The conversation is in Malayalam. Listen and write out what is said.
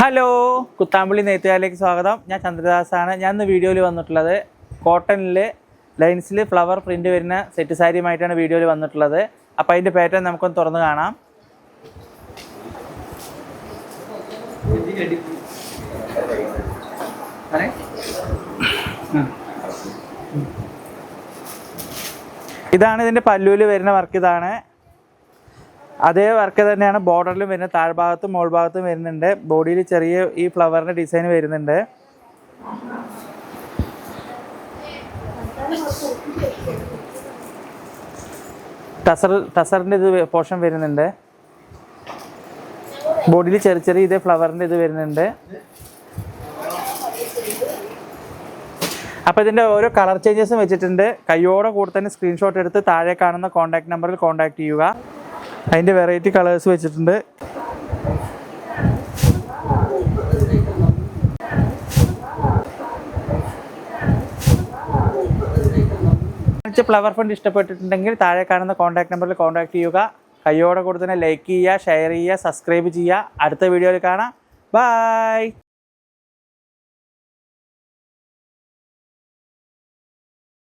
ഹലോ കുത്താമ്പള്ളി നെയ്ത്തുകാരിലേക്ക് സ്വാഗതം. ഞാൻ ചന്ദ്രദാസാണ്. ഞാൻ ഇന്ന് വീഡിയോയിൽ വന്നിട്ടുള്ളത് കോട്ടണിൽ ലൈൻസിൽ ഫ്ലവർ പ്രിന്റ് വരുന്ന സെറ്റ് സാരിയുമായിട്ടാണ് വീഡിയോയിൽ വന്നിട്ടുള്ളത്. അപ്പോൾ അതിന്റെ പാറ്റേൺ നമുക്കൊന്ന് തുറന്ന് കാണാം. ഇതാണ് ഇതിന്റെ പല്ലുവിൽ വരുന്ന വർക്ക് ഇതാണ്. അതേ വർക്ക് തന്നെയാണ്. ബോർഡറിലും വരുന്നത് താഴ്ഭാഗത്തും മോൾ ഭാഗത്തും വരുന്നുണ്ട്. ബോഡിയിൽ ചെറിയ ഈ ഫ്ലവറിന്റെ ഡിസൈൻ വരുന്നുണ്ട്. ടസർ ടസറിന്റെ ഇത് പോർഷൻ വരുന്നുണ്ട്. ബോഡിയിൽ ചെറിയ ചെറിയ ഇതേ ഫ്ലവറിന്റെ ഇത് വരുന്നുണ്ട്. അപ്പോൾ ഇതിന്റെ ഓരോ കളർ ചേഞ്ചസും വെച്ചിട്ടുണ്ട്. കൈയോടെ കൂടെ തന്നെ സ്ക്രീൻഷോട്ട് എടുത്ത് താഴെ കാണുന്ന കോൺടാക്ട് നമ്പറിൽ കോൺടാക്ട് ചെയ്യുക. അതിന്റെ വെറൈറ്റി കളേഴ്സ് വെച്ചിട്ടുണ്ട്. ഫ്ലവർ ഫണ്ട് ഇഷ്ടപ്പെട്ടിട്ടുണ്ടെങ്കിൽ താഴെ കാണുന്ന കോൺടാക്ട് നമ്പറിൽ കോൺടാക്ട് ചെയ്യുക. കയ്യോടെ കൂടെ തന്നെ ലൈക്ക് ചെയ്യുക ഷെയർ ചെയ്യുക സബ്സ്ക്രൈബ് ചെയ്യുക. അടുത്ത വീഡിയോയിൽ കാണാം. ബൈ